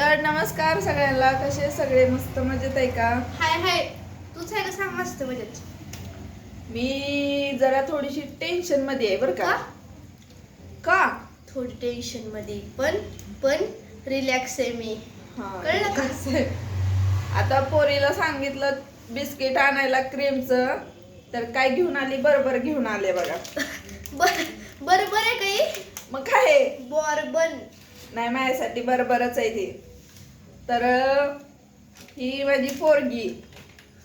तर नमस्कार सगळ्यांना कसे सगळे? मस्त मजेत आहे का? हाय हाय. तूच आहे का? सांग मस्त मजेत. मी जरा थोडीशी टेन्शनमध्ये आहे बरं का. का? थोडी टेन्शनमध्ये. पण पण रिलॅक्स आहे मी. हा, कळलं का? कसं आहे? आता पोरीला सांगितलं बिस्किट आणायला क्रीमचं तर काय घेऊन आली? बरोबर घेऊन आले बघा. बर बर बर आहे काही मग काय? बॉर्बन. नाही माझ्यासाठी बरोबरच आहे ती. तर ही माझी पोरगी.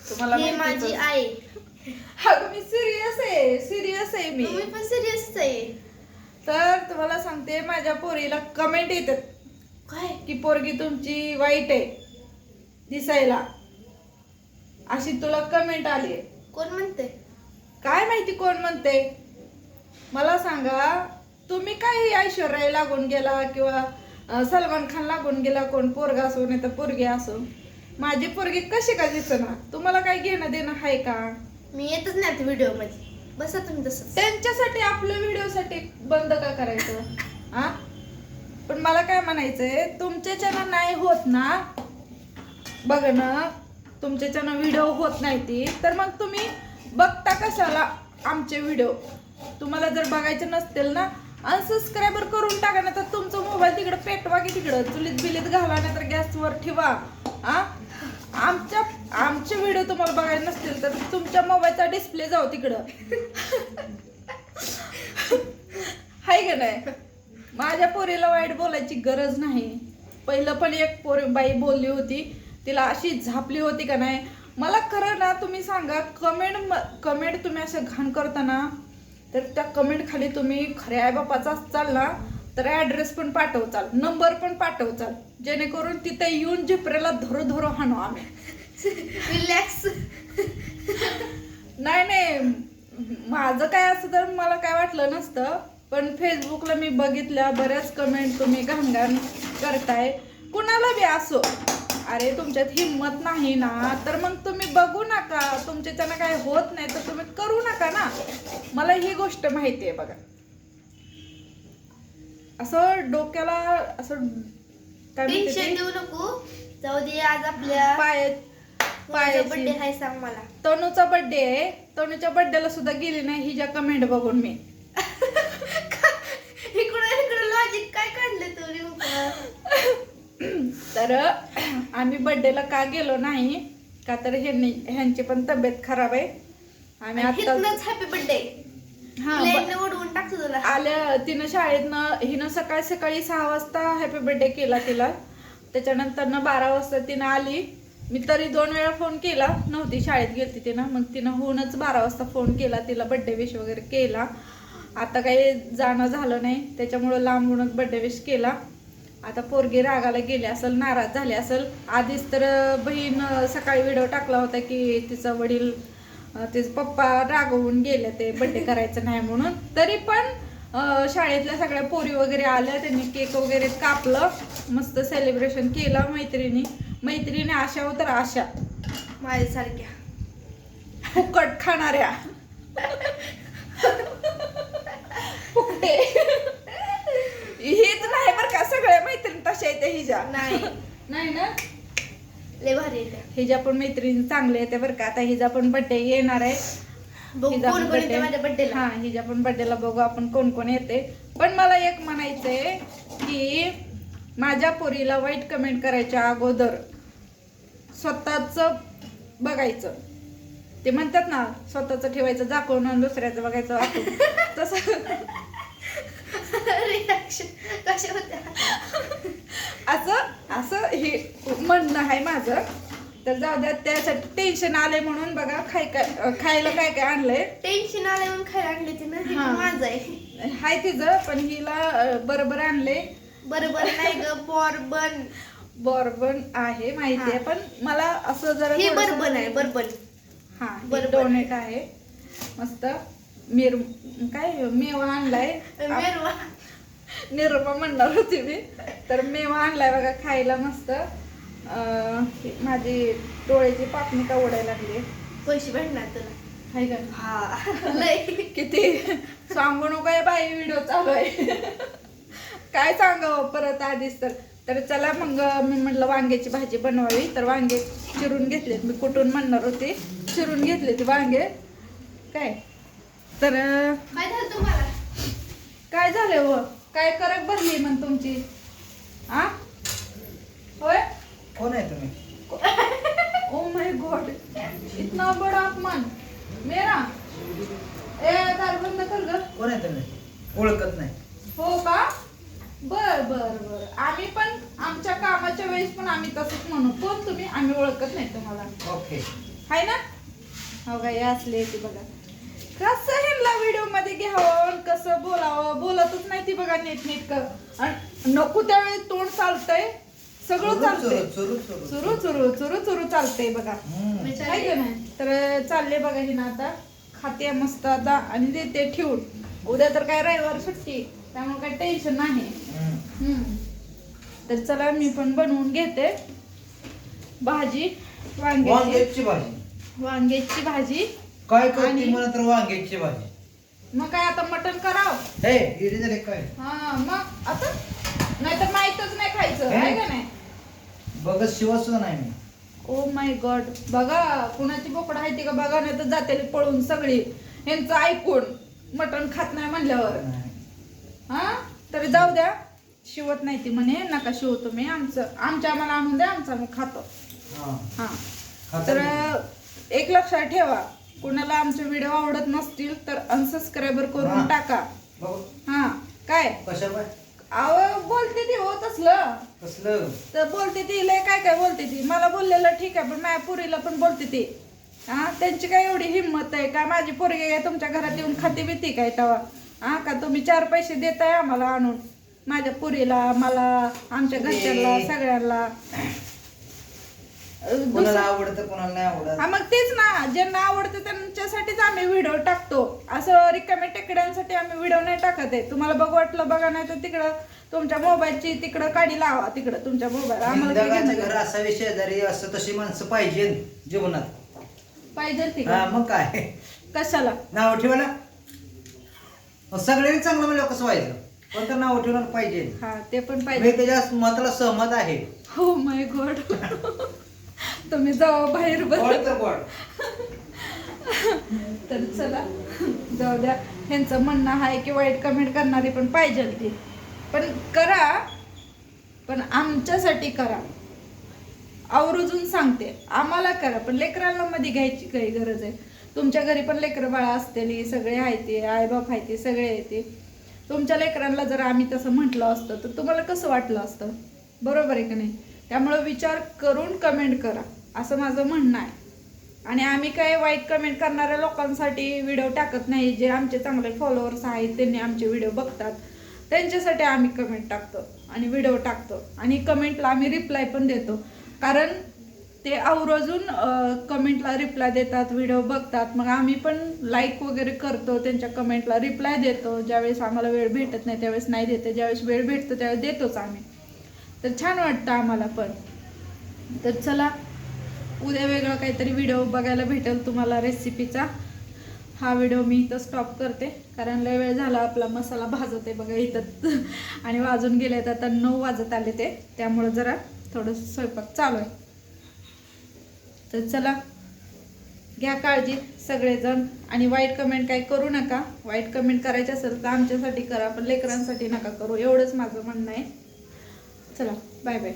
तुम्हाला ही माहितीच माझी. आई. अगं मी सिरियस आहे. सिरियस आहे मी. मी पण सिरियसच आहे. तर तुम्हाला सांगते माझ्या पोरीला कमेंट येतात काय? की पोरगी तुमची वाईट आहे. दिसायला. अशी तुला कमेंट आली आहे. कोण म्हणते काय माहिती कोण म्हणते मला सांगा तुम्ही काय ऐश्वर्या लागून गेला किंवा सलमान खान लागून गेला कोण? पोरगा असो नाही तर पोरगी असो. माझी पोरगी कशी का दिसना तुम्हाला काय घेणं देणं आहे का? मी येतच नाही व्हिडिओमध्ये बसा तुम्ही तसंच. त्यांच्यासाठी आपल्या व्हिडिओसाठी बंद का करायचं? हा पण मला काय म्हणायचंय तुमच्याच्यानं नाही होत ना? बघणं तुमच्याच्यानं व्हिडिओ होत नाही ती तर मग तुम्ही बघता कशाला आमचे व्हिडिओ? तुम्हाला जर बघायचे नसतील ना अनसबस्क्रायबर करून टाका ना तर तुमचा मोबाईल तिकडे पेटवा की तिकडं. चुलीत बिलीत घाला नाही तर गॅसवर ठेवा. हा? आमच्या आमचे व्हिडिओ तुम्हाला बघायला नसतील तर तुमच्या मोबाईलचा डिस्प्ले जाऊ तिकडं. हाय का नाही? माझ्या पोरीला वाईट बोलायची गरज नाही. पहिलं पण एक पोरी बाई बोलली होती तिला अशी झापली होती का नाही? मला खरं ना तुम्ही सांगा कमेंट कमेंट तुम्ही असं घाण करताना तर त्या कमेंट खाली तुम्ही खऱ्या आईबापाचा असाल ना तर ॲड्रेस पण पाठवचाल नंबर पण पाठवचाल जेणेकरून तिथे येऊन झिपऱ्याला धरो धरो हाणू आम्ही. रिलॅक्स नाही नाही. माझं काय असं तर मला काय वाटलं नसतं पण फेसबुकला मी बघितल्या बऱ्याच कमेंट तुम्ही घाणघाण करताय. कुणाला बी असो. अरे तुमच्यात हिंमत नाही ना तर मग तुम्ही बघू नका. तुमच्याच्यानं काय होत नाही तर तुम्ही करू नका ना. मला ही गोष्ट माहिती आहे बघा. असं डोक्याला असं काय म्हणते टेन्शन ते? देऊ नको. जाऊ दे आज आपल्या पाय बर्थडे आहे सांग मला. तनूचा बर्थडे आहे. तनूच्या बर्थडेला सुद्धा गेली नाही हिच्या कमेंट बघून मी. इकडं इकडं लॉजिक काय काढलं तू नेमकं? तर आम्ही बर्थडेला का गेलो नाही का तर ह्यांनी ह्यांची पण तब्येत खराब आहे. आम्ही आता हॅपी बर्थडे हा आल्या तिनं शाळेतनं हिनं सकाळी सकाळी सहा वाजता हॅपी बर्थडे केला तिला. त्याच्यानंतर बारा वाजता तिनं आली. मी तरी दोन वेळा फोन केला. नव्हती शाळेत गेलती तिनं. मग तिनं होऊनच बारा वाजता फोन केला तिला बड्डे विश वगैरे केला. आता काही जाणं झालं नाही. त्याच्यामुळं लांबूनच बड्डे विश केला. आता पोरगी रागाला गेली असेल नाराज झाली असेल आधीच तर बहीण सकाळी व्हिडिओ टाकला होता की तिचा वडील तिचे पप्पा रागवून गेले ते बड्डे करायचं नाही म्हणून. तरी पण शाळेतल्या सगळ्या पोरी वगैरे आल्या त्यांनी केक वगैरे कापलं मस्त सेलिब्रेशन केलं मैत्रिणी. मैत्रिणी आशा हो तर आशा. माझ्यासारख्या. फुकट खाणाऱ्या. फुकटे हीच नाही बरं का सगळ्या मैत्रिणी हिच्या नाही. नाही ना? लय भारी आहे त्या. हिच्या पण मैत्रिणी चांगले आहेत बरं का. आता हिचा पण बर्थडे येणार आहे. बघू कोण पण कोण येते birthday. माझ्या बर्थडेला हा हिच्या पण बर्थडेला बघू आपण कोण कोण येते. पण मला एक म्हणायचंय की माझ्या पोरीला वाईट कमेंट करायच्या अगोदर स्वतःच बघायचं. ते म्हणतात ना स्वतःच ठेवायचं झाकून आणि दुसऱ्याचं बघायचं वाकून तसं. रिॲक्शन कशा होत्या? असं असं हे म्हणणं आहे माझं. तर जाऊ द्या त्यासाठी टेन्शन आलंय म्हणून बघा खाय काय खायला काय काय आणलंय. टेन्शन आलं म्हणून खायला आणली ती ना. माझं आहे. हाय तिचं पण हिला बरोबर आणले बरोबर नाही ग बॉर्बन. बॉर्बन आहे माहिती आहे. पण मला असं जरा हे बर्बन आहे बर्बन. हा बर्बन. डोनेट आहे. मस्त मिर काय मेवा आणलाय. मेरवा निरमा म्हणणार होती मी. तर मेवा आणलाय बघा खायला मस्त. अं, माझी डोळ्याची पापणी का ओढायला लागली? पैसे भेटणार तुला हाय का? हा. लय किती? सांगू नको बाई व्हिडिओ चालू आहे. काय सांगावं परत आधीच तर. तर चला मग मी म्हटलं वांग्याची भाजी बनवावी. तर वांगे चिरून घेतलेत. मी कुठून म्हणणार होते? चिरून घेतले ते वांगे. काय? तर काय झालं तुम्हाला? काय झालं व काय करक भरली मग तुमची? आ? होय? कोण आहे तुम्ही? ओ माय गॉड इतना बड़ा अपमान. मेरा? ए दार बंद कर ग. कोण आहे तुम्ही? ओळखत नाही. हो का? बर बर बर. आम्ही पण आमच्या कामाच्या वेळेस पण आम्ही तसंच म्हणू. कोण तुम्ही आम्ही ओळखत नाही तुम्हाला. ओके हाय ना? हो का? हे असले की बघा. कसं ह्यांना व्हिडिओमध्ये घ्यावं आणि कसं बोलतच नाही ती बघा नीट नीट आणि नको त्यावेळी तोंड चालतंय. सगळं चालतंय. चुरू चुरू चुरू. चुरू चालतंय बघा. काय तर चालले बघा ही ना आता. खाते मस्त आता आणि देते ठेवून. उद्या तर काय रविवार सुट्टी त्यामुळे काही टेन्शन नाही. तर चला मी पण बनवून घेते. भाजी वांग्याची. वांग्याची भाजी. वांग्याची भाजी काय करते मला तर वांग्याची भाजी? मग काय आता मटण करावं? हे इडे झाले काय? हा मग आता? नाहीतर माहीतच नाही खायचं हे? आहे का नाही? बघत शिवा सुद्धा नाही मी. ओ माय गॉड बघा कुणाची बोकड आहे ती का बघा नाही तर जाते पळून सगळी. यांचं ऐकून मटण खात नाही म्हणल्यावर. नाही. हा? तरी जाऊ द्या. शिवत नाही ती म्हणे नका शिव तुम्ही आमचं. आमच्या आम्हाला आणून द्या आमचं आम्ही खातो. हा. हा. खाता तर मी. एक लक्षात ठेवा. कुणाला आमचे व्हिडिओ आवडत नसतील तर अनसबस्क्राईबर करून. टाका. हा काय? अहो बोलते ती होत असलं कसलं तर बोलते ती लय काय काय बोलते ती. मला बोललेलं ठीक आहे पण माझ्या पुरीला पण बोलते ती. हा त्यांची काय एवढी हिंमत आहे का? माझी पोरगी काय तुमच्या घरात येऊन खाते बिती काय तवा? हा का तुम्ही चार पैसे देताय आम्हाला आणून? माझ्या पुरीला मला आमच्या घरच्यांना. सगळ्यांना. कोणाला आवडतं कोणाला नाही आवडत. हा मग तेच ना ज्यांना आवडतं त्यांच्यासाठीच आम्ही व्हिडिओ टाकतो. असं रिकाम्या टेकड्यांसाठी आम्ही व्हिडिओ नाही टाकत आहे. तुम्हाला बघ वाटलं बघा नाही तर तिकडं तुमच्या मोबाईलची तिकडं काढी लावा तिकडं तुमच्या मोबाईल. आम्हाला निंदकाचं घेणं घर? असावे शेजारी असं तशी माणसं पाहिजे जीवनात. पाहिजे हा? मग काय? कशाला? नाव ठेवायला मग सगळ्यांनी चांगलं म्हणलं कसं व्हायचं? पण तर नाव ठेवणार पाहिजे. हा ते पण मी पाहिजे. त्याच्या मताला सहमत आहे. हो माय गॉड तुम्ही जावा बाहेर बस. गोड तर चला जाऊ द्या. ह्यांचं म्हणणं आहे की वाईट कमेंट करणारी पण पाहिजे ती. पण करा पण आमच्यासाठी करा. आवर्जून सांगते आम्हाला करा पण लेकरांना मध्ये घ्यायची काही गरज आहे. तुमच्या घरी पण लेकरं बाळा असतेली सगळे आहे ते आईबाप आहे ते सगळे आहे ते. तुमच्या लेकरांना जर आम्ही तसं म्हटलं असतं तर तुम्हाला कसं वाटलं असतं? बरोबर आहे का नाही? त्यामुळं विचार करून कमेंट करा. असं माझं म्हणणं आहे. आणि आम्ही काय वाईट कमेंट करणाऱ्या लोकांसाठी व्हिडिओ टाकत नाही जे आमचे चांगले फॉलोअर्स आहेत त्यांनी आमचे व्हिडिओ बघतात. त्यांच्यासाठी आम्ही कमेंट टाकतो आणि व्हिडिओ टाकतो. आणि कमेंटला आम्ही रिप्लाय पण देतो. कारण ते आवर्जून कमेंटला रिप्लाय देतात व्हिडिओ बघतात. मग आम्ही पण लाईक वगैरे करतो त्यांच्या कमेंटला रिप्लाय देतो. ज्यावेळेस आम्हाला वेळ भेटत नाही त्यावेळेस नाही देते. ज्यावेळेस वेळ भेटतो त्यावेळेस देतोच आम्ही. तर छान वाटतं आम्हाला पण. तर चला उद्या वेगळा काहीतरी व्हिडिओ बघायला भेटेल तुम्हाला रेसिपीचा हा व्हिडिओ मी इथं स्टॉप करते. कारण लय वेळ झाला आपला मसाला भाजत आहे बघा इथं. आणि वाजून गेले तर आता नऊ वाजत आले ते. त्यामुळं जरा थोडं स्वयंपाक चालू आहे. तर चला घ्या काळजी सगळेजण. आणि वाईट कमेंट काही करू नका. वाईट कमेंट करायचे असेल तर आमच्यासाठी करा पण लेकरांसाठी नका करू. एवढंच माझं म्हणणं आहे. चला बाय बाय